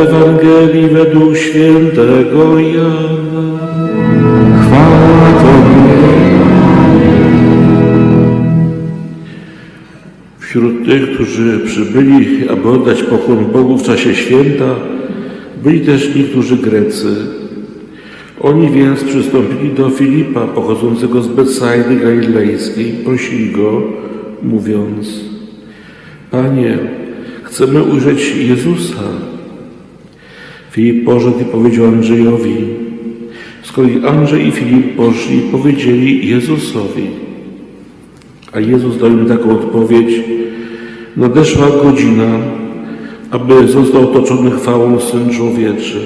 Ewangelii według świętego Jana. Chwała Tobie. Wśród tych, którzy przybyli, aby oddać pokłon Bogu w czasie święta, byli też niektórzy Grecy. Oni więc przystąpili do Filipa, pochodzącego z Betsaidy Galilejskiej, prosili go, mówiąc Panie, chcemy ujrzeć Jezusa. Filip poszedł i powiedział Andrzejowi. Kolei Andrzej i Filip poszli powiedzieli Jezusowi. A Jezus dał im taką odpowiedź. Nadeszła godzina, aby został otoczony chwałą Syn Człowieczy.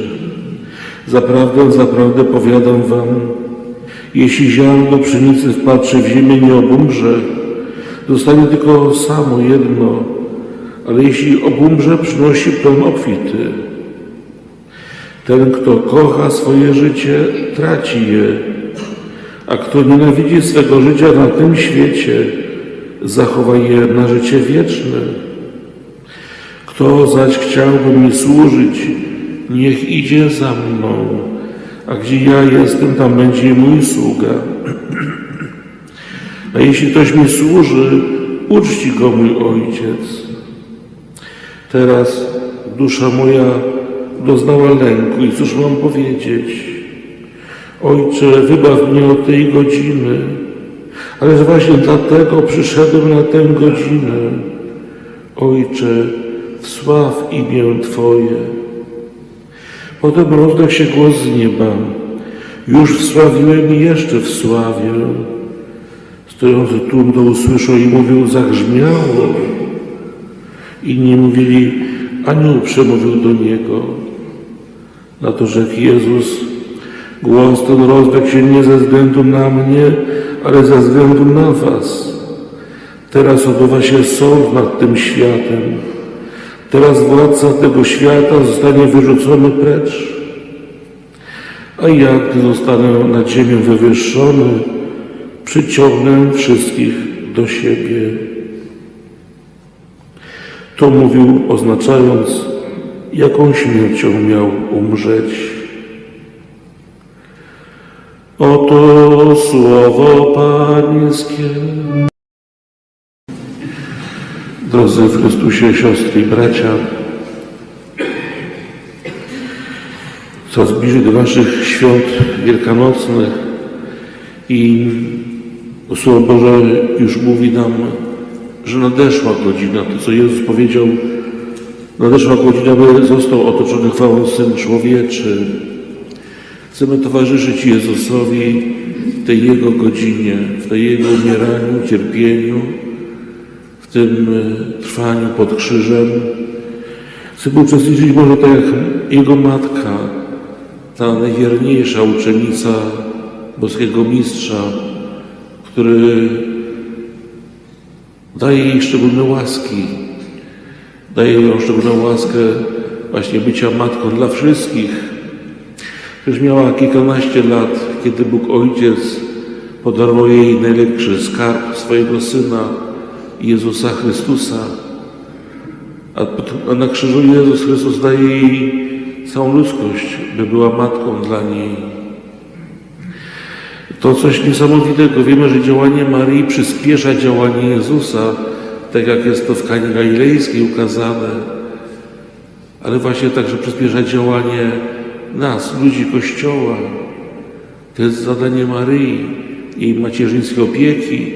Zaprawdę, zaprawdę powiadam wam, jeśli ziarno pszenicy wpatrzy w ziemię nie obumrze, zostanie tylko samo jedno, ale jeśli obumrze, przynosi plon obfity. Ten, kto kocha swoje życie, traci je, a kto nienawidzi swego życia na tym świecie, zachowa je na życie wieczne. Kto zaś chciałby mi służyć, niech idzie za mną, a gdzie ja jestem, tam będzie mój sługa. A jeśli ktoś mi służy, uczci go mój ojciec. Teraz dusza moja doznała lęku i cóż mam powiedzieć? Ojcze, wybaw mnie od tej godziny, ale właśnie dlatego przyszedłem na tę godzinę. Ojcze, wsław imię Twoje. Potem rozległ się głos z nieba. Już wsławiłem i jeszcze wsławię. Stojący tłum to usłyszał i mówił, zagrzmiało. Inni mówili, anioł przemówił do niego. Na to rzekł Jezus, głos ten rozległ się nie ze względu na mnie, ale ze względu na was. Teraz odbywa się sąd nad tym światem. Teraz władca tego świata zostanie wyrzucony precz. A ja, gdy zostanę nad ziemię wywyższony, przyciągnę wszystkich do siebie. To mówił, oznaczając, jaką śmiercią miał umrzeć. Oto słowo Pańskie. Drodzy w Chrystusie, siostry i bracia, coraz bliżej do naszych świąt wielkanocnych i Słowo Boże już mówi nam, że nadeszła godzina, to co Jezus powiedział, nadeszła godzina, by został otoczony chwałą Syn Człowieczy. Chcemy towarzyszyć Jezusowi w tej Jego godzinie, w tej Jego umieraniu, cierpieniu, w tym e, trwaniu pod krzyżem. Chcemy uczestniczyć może tak jak Jego Matka, ta najwierniejsza uczennica boskiego mistrza, który daje jej szczególne łaski. Daje jej szczególną łaskę właśnie bycia matką dla wszystkich. Już miała kilkanaście lat, kiedy Bóg Ojciec podarował jej najlepszy skarb swojego Syna, Jezusa Chrystusa. A na krzyżu Jezus Chrystus daje jej całą ludzkość, by była matką dla niej. To coś niesamowitego. Wiemy, że działanie Marii przyspiesza działanie Jezusa, tak jak jest to w Kanie Galilejskiej ukazane, ale właśnie także przyspiesza działanie nas, ludzi Kościoła. To jest zadanie Maryi, jej macierzyńskiej opieki,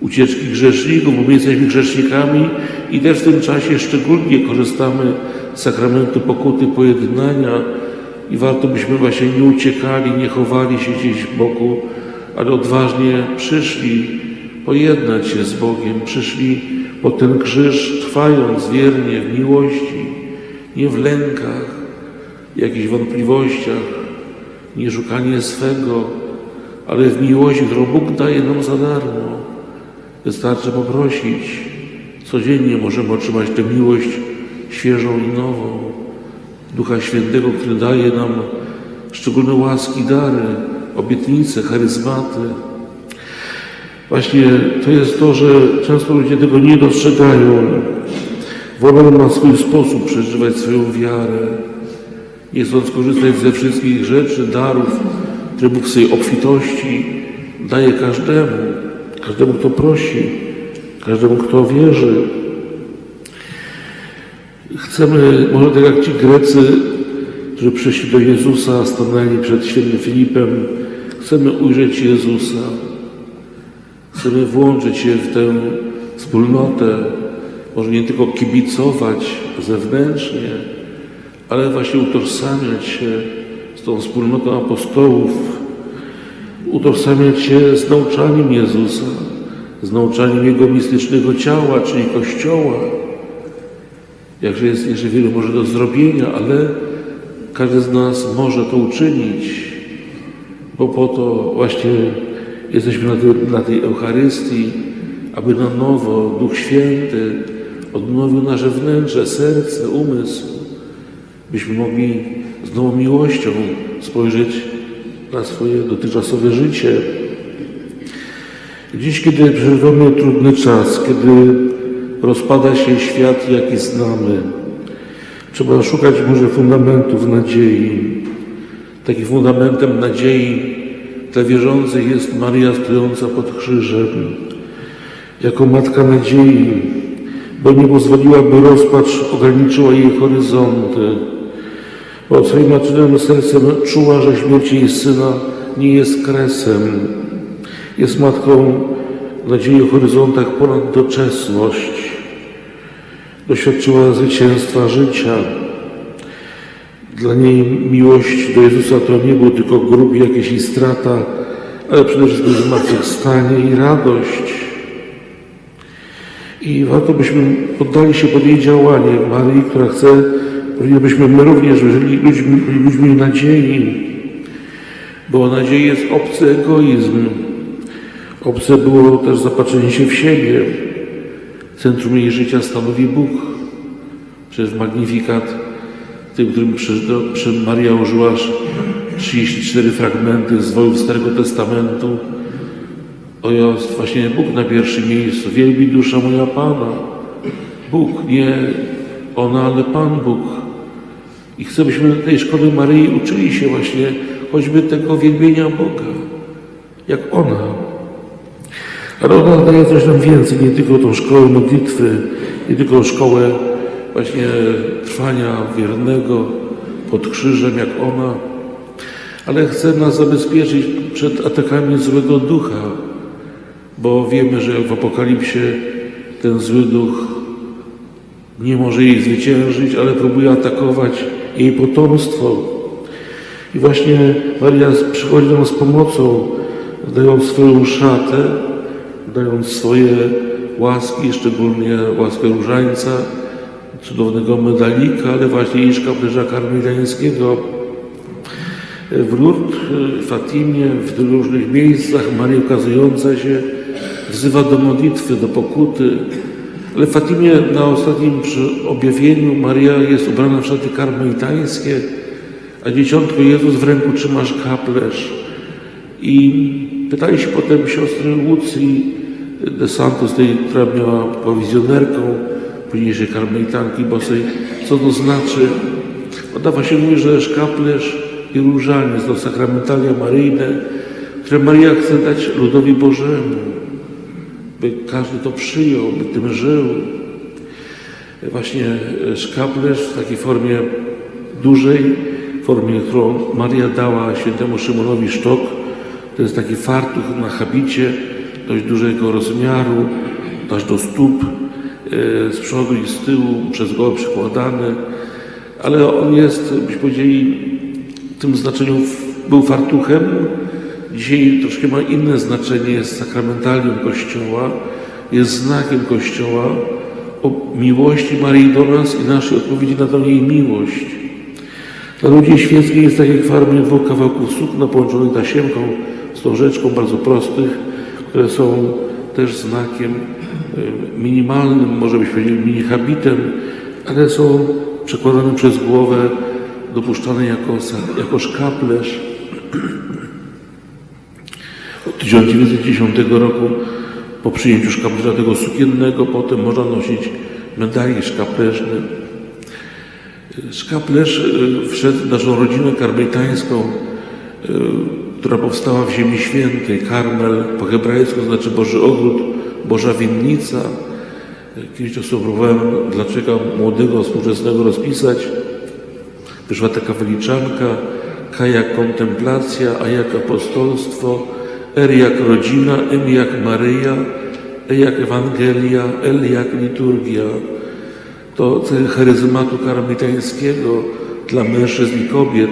ucieczki grzeszników, bo my jesteśmy grzesznikami i też w tym czasie szczególnie korzystamy z sakramentu pokuty pojednania i warto byśmy właśnie nie uciekali, nie chowali się gdzieś w boku, ale odważnie przyszli pojednać się z Bogiem, przyszli po ten krzyż, trwając wiernie w miłości, nie w lękach, jakichś wątpliwościach, nie szukanie swego, ale w miłości, którą Bóg daje nam za darmo. Wystarczy poprosić. Codziennie możemy otrzymać tę miłość świeżą i nową. Ducha Świętego, który daje nam szczególne łaski, dary, obietnice, charyzmaty. Właśnie to jest to, że często ludzie tego nie dostrzegają. wolą na swój sposób przeżywać swoją wiarę, nie chcąc korzystać ze wszystkich rzeczy, darów, które Bóg swojej obfitości daje każdemu, każdemu, kto prosi, każdemu, kto wierzy. Chcemy, może tak jak ci Grecy, którzy przyszli do Jezusa, stanęli przed świętym Filipem, chcemy ujrzeć Jezusa. Chcemy włączyć się w tę wspólnotę, może nie tylko kibicować zewnętrznie, ale właśnie utożsamiać się z tą wspólnotą apostołów, utożsamiać się z nauczaniem Jezusa, z nauczaniem Jego mistycznego ciała, czyli Kościoła. Jakże jest jeszcze wiele może do zrobienia, ale każdy z nas może to uczynić, bo po to właśnie jesteśmy na tej, na tej Eucharystii, aby na nowo Duch Święty odnowił nasze wnętrze, serce, umysł, byśmy mogli z nową miłością spojrzeć na swoje dotychczasowe życie. Dziś, kiedy przeżywamy trudny czas, kiedy rozpada się świat, jaki znamy, trzeba szukać może fundamentów nadziei. Takim fundamentem nadziei dla wierzących jest Maria stojąca pod krzyżem, jako matka nadziei, bo nie pozwoliła, by rozpacz ograniczyła jej horyzonty, bo swoim matczynym sercem czuła, że śmierć jej syna nie jest kresem, jest matką nadziei o horyzontach ponad doczesność. Doświadczyła zwycięstwa życia. Dla niej miłość do Jezusa to nie był tylko grób jakieś i strata, ale przede wszystkim zmartwychwstanie i radość. I warto byśmy poddali się pod jej działanie Marii, która chce, byśmy my również żyli ludźmi, ludźmi nadziei, bo nadziei jest obcy egoizm. Obce było też zapatrzenie się w siebie. Centrum jej życia stanowi Bóg. Przez Magnifikat, tym, którym przy, do, przy Maria użyła 34 fragmenty z wojów Starego Testamentu, o jest właśnie Bóg na pierwszym miejscu. Wielbi dusza moja Pana. Bóg, nie ona, ale Pan Bóg. I chcę, byśmy tej szkoły Maryi uczyli się właśnie choćby tego wielbienia Boga, jak ona. Ale ona daje coś nam więcej, nie tylko tą szkołę modlitwy, nie tylko szkołę właśnie trwania wiernego pod krzyżem, jak ona, ale chce nas zabezpieczyć przed atakami złego ducha, bo wiemy, że w Apokalipsie ten zły duch nie może jej zwyciężyć, ale próbuje atakować jej potomstwo. I właśnie Maria przychodzi nas z pomocą, dając swoją szatę, dając swoje łaski, szczególnie łaskę różańca, cudownego medalika, ale właśnie i szkaplerza karmeliańskiego. W Lourdes, Fatimie, w różnych miejscach Maria ukazująca się wzywa do modlitwy, do pokuty. Ale w Fatimie na ostatnim objawieniu Maria jest ubrana w szaty karmelitańskie, a dzieciątko Jezus w ręku trzyma szkaplerz. I pytali się potem siostry Łucji de Santos, tej, która była prowizjonerką późniejszej karmelitanki bosej, co to znaczy. Ona właśnie mówi, że szkaplerz i różaniec to sakramentalia maryjne, które Maria chce dać ludowi Bożemu, by każdy to przyjął, by tym żył. Właśnie szkaplerz w takiej formie dużej, formie, którą Maria dała świętemu Szymonowi Sztok, to jest taki fartuch na habicie dość dużego rozmiaru, aż do stóp, e, z przodu i z tyłu, przez głowę przykładany, ale on jest, byśmy powiedzieli, w tym znaczeniu był fartuchem. Dzisiaj troszkę ma inne znaczenie, jest sakramentalium Kościoła, jest znakiem Kościoła o miłości Maryi do nas i naszej odpowiedzi na tą jej miłość. Dla ludzi świeckich jest tak jak formie dwóch kawałków sukna połączonych tasiemką, wstążeczką, bardzo prostych, które są też znakiem minimalnym, może byśmy powiedzieli mini habitem, ale są przekładane przez głowę, dopuszczane jako, jako szkaplerz. Od 1910 roku po przyjęciu szkaplerza tego sukiennego potem można nosić medali szkapleżny. Szkaplerz y, wszedł w naszą rodzinę karmelitańską, y, która powstała w Ziemi Świętej. Karmel po hebrajsku znaczy Boży Ogród, Boża Winnica. Kiedyś to spróbowałem dla młodego, współczesnego rozpisać. Wyszła taka wyliczanka, K jak kontemplacja, A jak apostolstwo, R jak rodzina, M jak Maryja, E jak Ewangelia, L jak liturgia. To cechy charyzmatu karmelitańskiego dla mężczyzn i kobiet,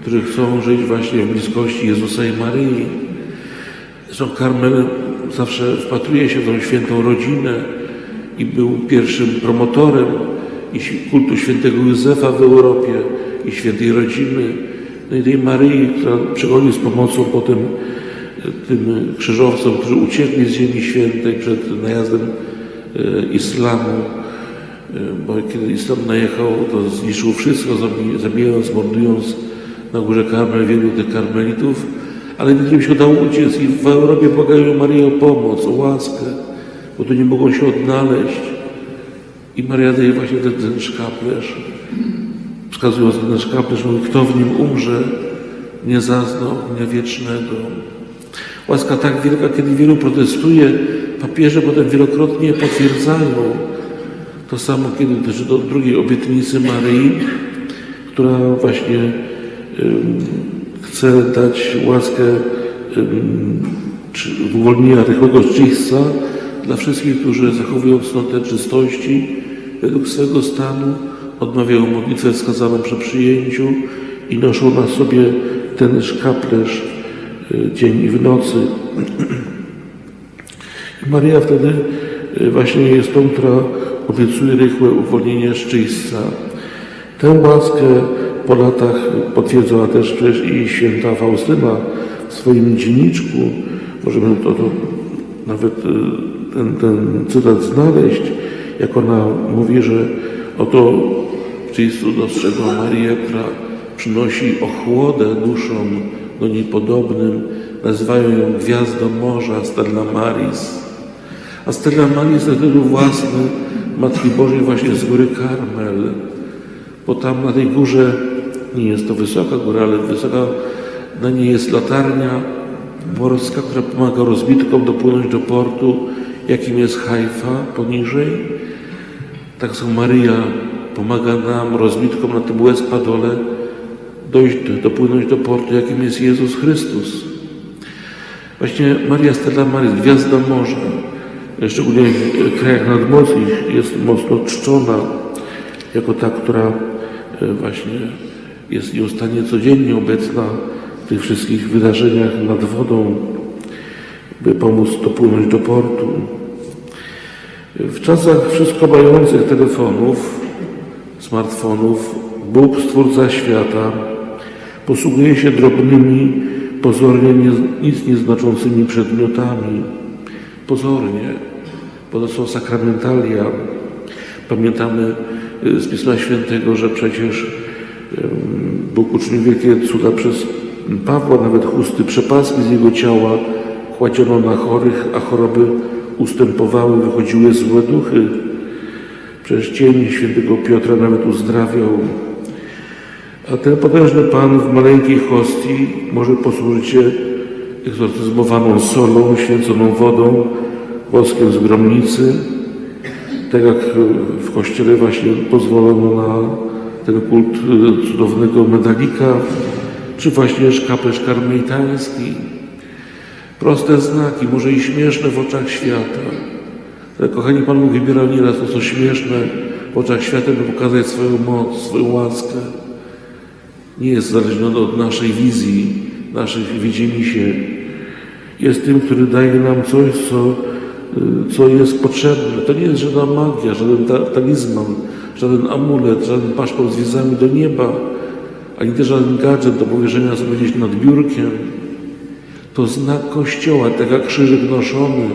którzy chcą żyć właśnie w bliskości Jezusa i Maryi. Zresztą Karmel zawsze wpatruje się w tą świętą rodzinę i był pierwszym promotorem kultu świętego Józefa w Europie i świętej rodziny. No i tej Maryi, która przychodzi z pomocą potem tym krzyżowcom, którzy uciekli z Ziemi Świętej przed najazdem e, islamu, e, bo kiedy islam najechał, to zniszczył wszystko, zabi- zabijając, mordując na górze Karmel wielu tych karmelitów, ale niektórym się udało uciec i w Europie błagają Marię o pomoc, o łaskę, bo tu nie mogą się odnaleźć. I Maria daje właśnie ten, ten szkaplerz, wskazując na ten szkaplerz, mówi, kto w nim umrze, nie zazna ognia wiecznego. Łaska tak wielka, kiedy wielu protestuje, papieże potem wielokrotnie potwierdzają. To samo, kiedy też do drugiej obietnicy Maryi, która właśnie chce dać łaskę uwolnienia rychłego czyśćca dla wszystkich, którzy zachowują cnotę czystości według swego stanu, odmawiają modlitwę wskazaną przy przyjęciu i noszą na sobie ten szkaplerz y, dzień i w nocy. Maria wtedy y, właśnie jest tą, która obiecuje rychłe uwolnienie z. Tę łaskę po latach potwierdzała też przecież i święta Faustyna w swoim dzienniczku. Możemy to, to nawet y, ten, ten cytat znaleźć, jak ona mówi, że oto w czyśćcu dostrzegła Marię, która przynosi ochłodę duszom do niej podobnym. Nazywają ją gwiazdą morza, Stella Maris. A Stella Maris to tytuł własny Matki Bożej właśnie z góry Karmel. Bo tam na tej górze, nie jest to wysoka góra, ale wysoka, na niej jest latarnia morska, która pomaga rozbitkom dopłynąć do portu, jakim jest Haifa poniżej. Tak samo Maryja pomaga nam, rozbitkom na tym łez-padole, dojść, dopłynąć do portu, jakim jest Jezus Chrystus. Właśnie Maria Stella Maris, gwiazda morza, szczególnie w krajach nadmorskich jest mocno czczona jako ta, która e, właśnie jest nieustannie codziennie obecna w tych wszystkich wydarzeniach nad wodą, by pomóc dopłynąć do portu. W czasach wszystko mających telefonów, smartfonów, Bóg, Stwórca świata, posługuje się drobnymi, pozornie nie, nic nieznaczącymi przedmiotami. Pozornie, bo to są sakramentalia. Pamiętamy y, z Pisma Świętego, że przecież Bóg uczynił wielkie cuda przez Pawła, nawet chusty przepaski z jego ciała kładziono na chorych, a choroby ustępowały, wychodziły złe duchy. Przecież cień świętego Piotra nawet uzdrawiał. A ten potężny Pan w maleńkiej hostii może posłużyć się egzorcyzmowaną solą, święconą wodą, woskiem z gromnicy. Tak jak w kościele właśnie pozwolono na ten kult y, cudownego medalika, czy właśnie szkaplerz karmelitański. Proste znaki, może i śmieszne w oczach świata. Ale kochani, Pan Bóg wybierał nieraz to, co śmieszne w oczach świata, by pokazać swoją moc, swoją łaskę. Nie jest zależny od naszej wizji, naszych widzimisię. Jest tym, który daje nam coś, co, y, co jest potrzebne. To nie jest żadna magia, żaden ta- talizman, żaden amulet, żaden paszport z wizami do nieba, ani też żaden gadżet do powierzenia sobie gdzieś nad biurkiem. To znak Kościoła, tak jak krzyżyk noszony,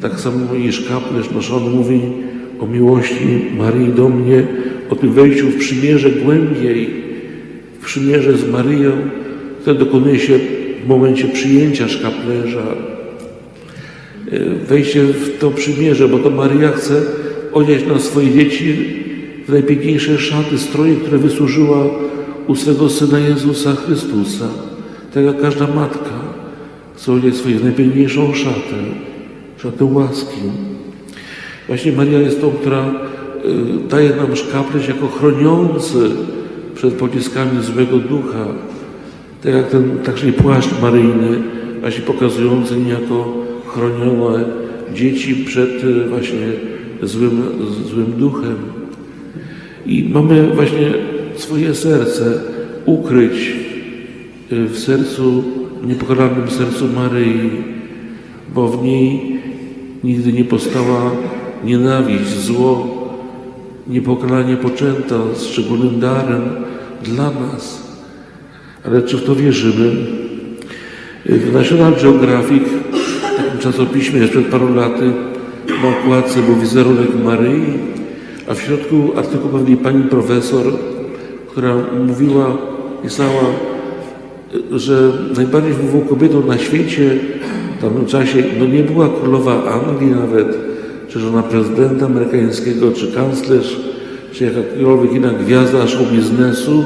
tak samo i szkaplerz noszony mówi o miłości Maryi do mnie, o tym wejściu w przymierze głębiej, w przymierze z Maryją, które dokonuje się w momencie przyjęcia szkaplerza. E, Wejście w to przymierze, bo to Maryja chce odziać na swoje dzieci w najpiękniejsze szaty, stroje, które wysłużyła u swego Syna Jezusa Chrystusa. Tak jak każda matka chce odziać swoją najpiękniejszą szatę, szatę łaski. Właśnie Maria jest tą, która y, daje nam szkaplerz jako chroniący przed pociskami złego ducha. Tak jak ten także płaszcz maryjny, właśnie pokazujący niejako chronione dzieci przed y, właśnie złym, złym duchem. I mamy właśnie swoje serce ukryć y, w sercu, niepokonanym sercu Maryi, bo w niej nigdy nie powstała nienawiść, zło, niepokonanie poczęta szczególnym darem dla nas. Ale czy w to wierzymy? W National Geographic, w takim czasopiśmie jeszcze przed paru laty, na okładce był wizerunek Maryi, a w środku artykuł pewnej pani profesor, która mówiła, pisała, że najbardziej wpływową kobietą na świecie w tamtym czasie no nie była królowa Anglii nawet, czy żona prezydenta amerykańskiego, czy kanclerz, czy jakakolwiek inna gwiazda show biznesu,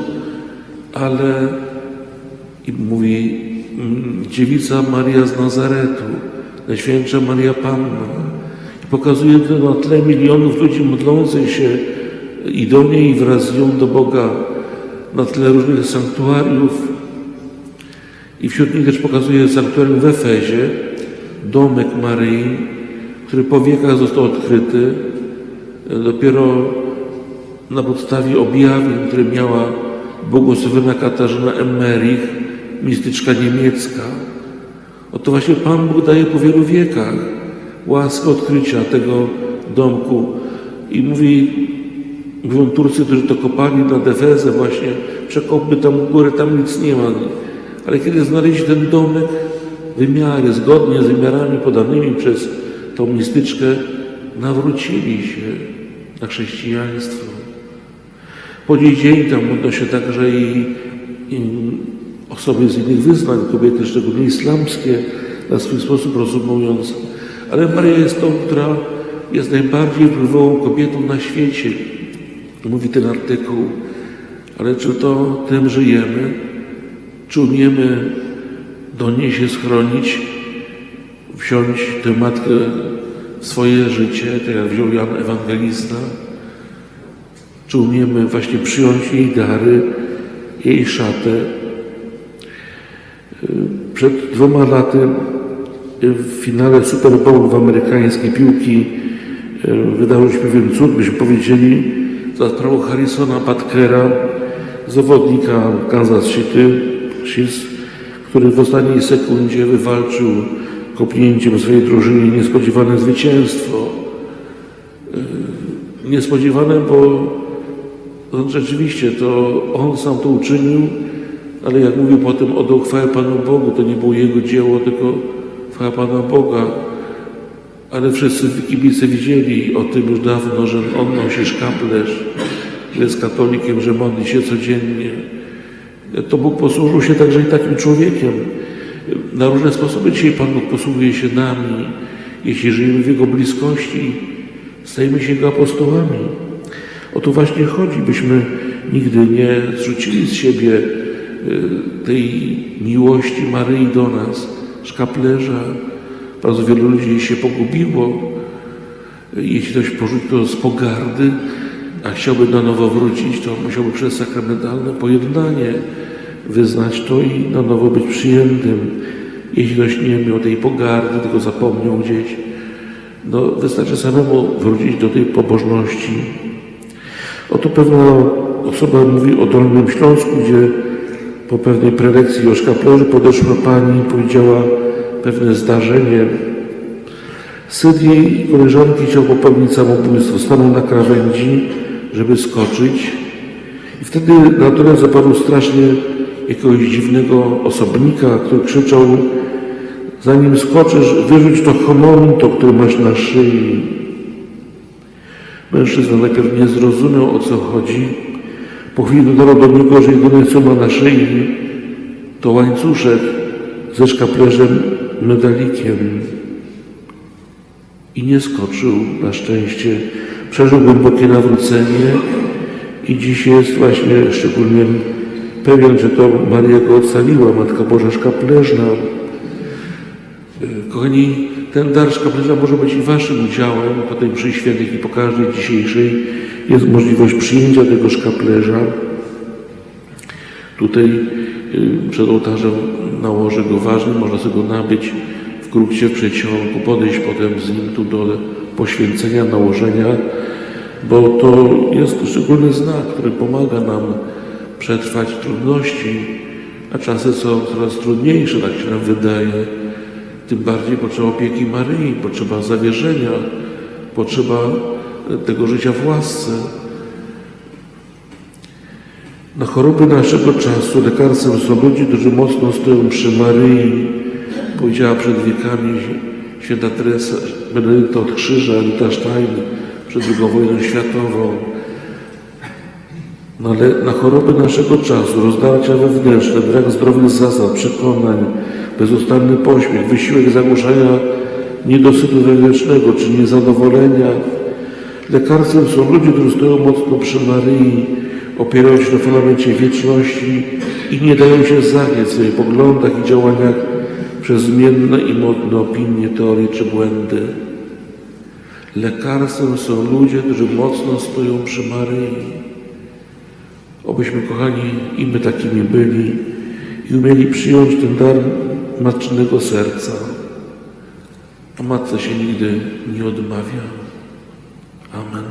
ale i mówi mm, dziewica Maria z Nazaretu, Najświętsza Maria Panna. Pokazuje to na tle milionów ludzi modlących się i do niej, i wraz z nią do Boga, na tle różnych sanktuariów. I wśród nich też pokazuje sanktuarium w Efezie, domek Maryi, który po wiekach został odkryty. Dopiero na podstawie objawień, które miała błogosławiona Katarzyna Emmerich, mistyczka niemiecka. Oto właśnie Pan Bóg daje po wielu wiekach łaskę odkrycia tego domku. I mówi, mówią Turcy, którzy to kopali na defezę właśnie, przekopmy tam w górę, tam nic nie ma. Ale kiedy znaleźli ten domek, wymiary, zgodnie z wymiarami podanymi przez tą mistyczkę, nawrócili się na chrześcijaństwo. Po dzień tam modlą się także i, i osoby z innych wyznań, kobiety szczególnie islamskie, na swój sposób rozumując. Ale Maria jest tą, która jest najbardziej wpływową kobietą na świecie. Mówi ten artykuł. Ale czy to tym żyjemy? Czy umiemy do niej się schronić, wziąć tę matkę w swoje życie, tak jak wziął Jan Ewangelista? Czy umiemy właśnie przyjąć jej dary, jej szatę? Przed dwoma laty w finale Super Bowl w amerykańskiej piłki wydało się pewien cud, byśmy powiedzieli, za sprawą Harrisona Butkera, zawodnika Kansas City Chiefs, który w ostatniej sekundzie wywalczył kopnięciem swojej drużyny niespodziewane zwycięstwo. Niespodziewane, bo rzeczywiście to on sam to uczynił, ale jak mówił potem, oddał chwałę Panu Bogu, to nie było jego dzieło, tylko chwała Pana Boga. Ale wszyscy kibice widzieli o tym już dawno, że on nosi szkaplerz, że jest katolikiem, że modli się codziennie. To Bóg posłużył się także i takim człowiekiem. Na różne sposoby dzisiaj Pan Bóg posługuje się nami. Jeśli żyjemy w Jego bliskości, stajemy się Jego apostołami. O to właśnie chodzi, byśmy nigdy nie zrzucili z siebie y, tej miłości Maryi do nas, szkaplerza. Bardzo wielu ludzi się pogubiło. Jeśli ktoś porzucił to z pogardy, a chciałby na nowo wrócić, to musiałby przez sakramentalne pojednanie wyznać to i na nowo być przyjętym. Jeśli ktoś nie miał tej pogardy, tylko zapomniał gdzieś, no wystarczy samemu wrócić do tej pobożności. Oto pewna osoba mówi o Dolnym Śląsku, gdzie po pewnej prelekcji o szkaplerze podeszła pani i powiedziała pewne zdarzenie. Syn jej koleżanki chciał popełnić samobójstwo. Stanął na krawędzi, żeby skoczyć. I wtedy na dole zaparł strasznie jakiegoś dziwnego osobnika, który krzyczał zanim skoczysz, wyrzuć to homonto, które masz na szyi. Mężczyzna najpierw nie zrozumiał, o co chodzi. Po chwili do że jedyne co ma na szyi to łańcuszek ze szkaplerzem medalikiem. I nie skoczył na szczęście. przeżył głębokie nawrócenie i dziś jest właśnie szczególnie pewien, że to Maria go ocaliła, Matka Boża Szkapleżna. Kochani, ten dar szkaplerza może być i Waszym udziałem po tej mszy świętej i po każdej dzisiejszej. Jest możliwość przyjęcia tego szkaplerza. Tutaj y, przed ołtarzem nałożę go ważny, można sobie go nabyć w krucie, w przeciągu, podejść potem z nim tu do poświęcenia, nałożenia, bo to jest szczególny znak, który pomaga nam przetrwać trudności, a czasy są coraz trudniejsze, tak się nam wydaje. Tym bardziej potrzeba opieki Maryi, potrzeba zawierzenia, potrzeba tego życia w łasce. Na choroby naszego czasu lekarstwem są ludzie, którzy mocno stoją przy Maryi. Powiedziała przed wiekami święta Teresa Benedykta od Krzyża, Anita Stein przed II wojną światową. No ale na choroby naszego czasu, rozdarcia wewnętrzne, brak zdrowych zasad, przekonań, bezustanny pośpiech, wysiłek zagłuszania niedosytu wewnętrznego czy niezadowolenia. Lekarstwem są ludzie, którzy stoją mocno przy Maryi, opierają się na fundamencie wieczności i nie dają się zagnieść w swoich poglądach i działaniach przez zmienne i modne opinie, teorie czy błędy. Lekarstwem są ludzie, którzy mocno stoją przy Maryi. Obyśmy, kochani, i my takimi byli i umieli przyjąć ten dar matczynego serca. A matce się nigdy nie odmawia. Amen.